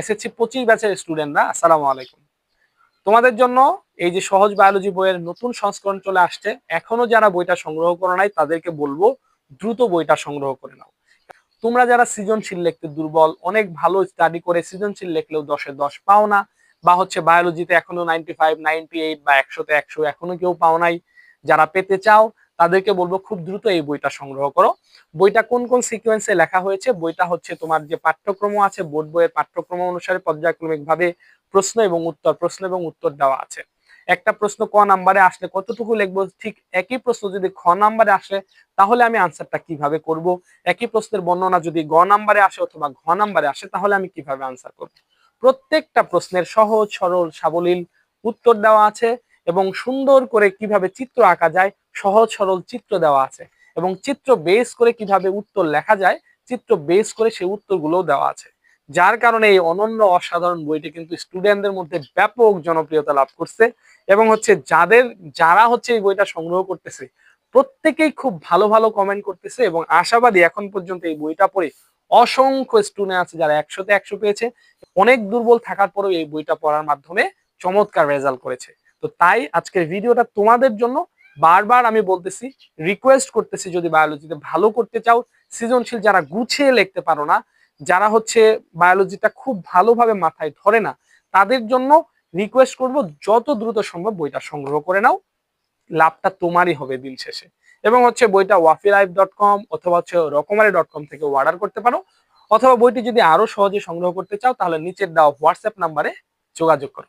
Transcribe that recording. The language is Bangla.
এসএসসি পঁচিশ ব্যাচের স্টুডেন্টরা আসসালামু আলাইকুম। তোমাদের জন্য এই যে সহজ বায়োলজি বইয়ের নতুন সংস্করণ চলে আসছে, এখনও যারা বইটা সংগ্রহ করে নাই, তাদেরকে বলব দ্রুত বইটা সংগ্রহ করে নাও। তোমরা যারা সৃজনশীল লিখতে দুর্বল, অনেক ভালো স্টাডি করে সৃজনশীল লিখলেও দশে দশ পাও না, বা হচ্ছে বায়োলজিতে এখনও নাইনটি ফাইভ নাইনটি এইট বা একশোতে একশো এখনও কেউ পাও নাই, যারা পেতে চাও তাদেরকে বলব খুব দ্রুত এই বইটা সংগ্রহ করো। বইটা কোন কোন সিকোয়েন্সে লেখা হয়েছে? বইটা হচ্ছে তোমার যে পাঠ্যক্রম আছে, বোর্ড বইয়ের পাঠ্যক্রম অনুসারে পর্যায়ক্রমিক ভাবে প্রশ্ন এবং উত্তর, প্রশ্ন এবং উত্তর দেওয়া আছে। একটা প্রশ্ন ক নাম্বারে আসলে কতটুকু লিখব? ঠিক একই প্রশ্ন যদি খ নাম্বারে আসে, তাহলে আমি আনসারটা কীভাবে করব? একই প্রশ্নের বর্ণনা যদি গ নাম্বারে আসে অথবা ঘ নাম্বারে আসে, তাহলে আমি কীভাবে আনসার করব? প্রত্যেকটা প্রশ্নের সহজ, সরল, সাবলীল উত্তর দেওয়া আছে। এবং সুন্দর করে কীভাবে চিত্র আঁকা যায়, সহজ সরল চিত্র দেওয়া আছে এবং চিত্র বেস করে কীভাবে উত্তর লেখা যায়, চিত্র বেস করে সেই উত্তরগুলোও দেওয়া আছে। যার কারণে এই অনন্য অসাধারণ বইটি কিন্তু স্টুডেন্টদের মধ্যে ব্যাপক জনপ্রিয়তা লাভ করছে এবং হচ্ছে যাদের, যারা হচ্ছে এই বইটা সংগ্রহ করতেছে, প্রত্যেকেই খুব ভালো ভালো কমেন্ট করতেছে এবং আশাবাদী এখন পর্যন্ত এই বইটা পড়ে অসংখ্য স্টুডেন্ট আছে যারা একশোতে একশো পেয়েছে। অনেক দুর্বল থাকার পরেও এই বইটা পড়ার মাধ্যমে চমৎকার রেজাল্ট করেছে। তো তাই আজকের ভিডিওটা তোমাদের জন্য বারবার আমি বলতেছি রিকোয়েস্ট করতেছি যদি বায়োলজিতে ভালো করতে চাও, সৃজনশীল যারা গুছিয়ে লিখতে পারো না, যারা হচ্ছে বায়োলজিটা খুব ভালোভাবে মাথায় ধরে না, তাদের জন্য রিকোয়েস্ট করব যত দ্রুত সম্ভব বইটা সংগ্রহ করে নাও, লাভটা তোমারই হবে দিন শেষে। এবং হচ্ছে বইটা ওয়াফি লাইফ ডট কম অথবা হচ্ছে রকমারি ডট কম থেকে অর্ডার করতে পারো, অথবা বইটি যদি আরও সহজে সংগ্রহ করতে চাও, তাহলে নিচের দেওয়া হোয়াটসঅ্যাপ নাম্বারে যোগাযোগ করো।